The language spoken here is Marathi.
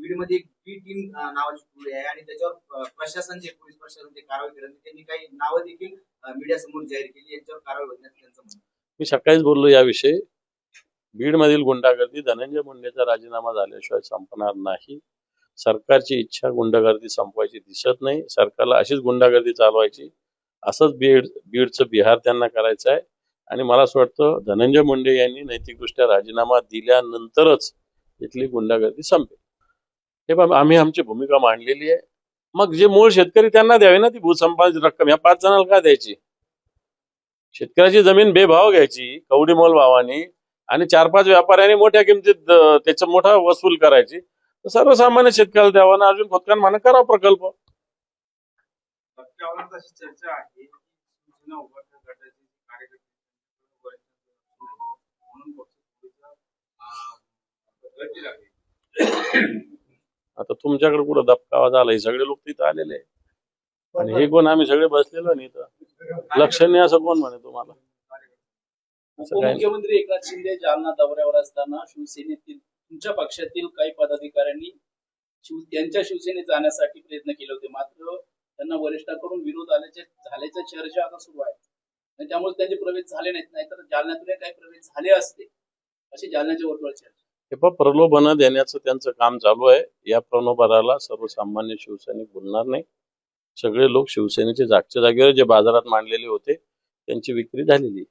बीडमध्ये एक बी टीम नावाची टोळी आहे आणि त्याच्यावर प्रशासन जे पोलीस प्रशासन जे कारवाई करत त्यांनी काही नावं देखील मीडिया समोर जाहीर केली यांच्यावर कारवाई होण्याचं त्यांचं म्हणणं मी सकाळीच बोललो याविषयी. बीडमधील गुंडागर्दी धनंजय मुंडेचा राजीनामा झाल्याशिवाय संपणार नाही. सरकारची इच्छा गुंडागर्दी संपवायची दिसत नाही. सरकारला अशीच गुंडागर्दी चालवायची. असंच बीड बीडचं बिहार त्यांना करायचं आहे. आणि मला असं वाटतं धनंजय मुंडे यांनी नैतिकदृष्ट्या राजीनामा दिल्यानंतरच इथली गुंडागर्दी संपेल. हे बाबा आम्ही आमची भूमिका मांडलेली आहे. मग जे मूळ शेतकरी त्यांना द्यावे ना ती भूसंपादित रक्कम या पाच जणांना का द्यायची? शेतकऱ्याची जमीन बेभाव घ्यायची कवडी मोल भावानी आणि चार पाच व्यापाऱ्यांनी मोठ्या किमतीत त्याचा मोठा वसूल करायची. तर सर्वसामान्य शेतकऱ्याला द्यावा ना अजून खोदकान म्हणा करा प्रकल्प. चर्चा आहे. म्हणून आता तुमच्याकडे कुठं दबकावा झाला हे सगळे लोक तिथं आलेले आहे. आणि हे कोण? आम्ही सगळे बसलेलो नाही इथं. लक्षणीय असं कोण म्हणे तुम्हाला? असं काय? उपमुख्यमंत्री एकनाथ शिंदे जालना दौऱ्यावर असताना शिवसेनेतील तुमच्या पक्षातील काही पदाधिकाऱ्यांनी शिव त्यांच्या शिवसेनेत जाण्यासाठी प्रयत्न केले होते. मात्र त्यांना वरिष्ठांकडून विरोध आल्याचे झाल्याच्या चर्चा आता सुरू आहे. आणि त्यामुळे त्यांचे प्रवेश झाले नाहीत. नाहीतर जालन्यातून काही प्रवेश झाले असते. अशी जालन्याच्या वर्तुळात चर्चा. हे पण प्रलोभनं देण्याचं त्यांचं काम चालू आहे या प्रलोभनाला सर्वसामान्य शिवसैनिक बोलणार नाही सगळे लोक शिवसेनेचे जागच्या जागेवर जे बाजारात मांडलेले होते त्यांची विक्री झालेली आहे.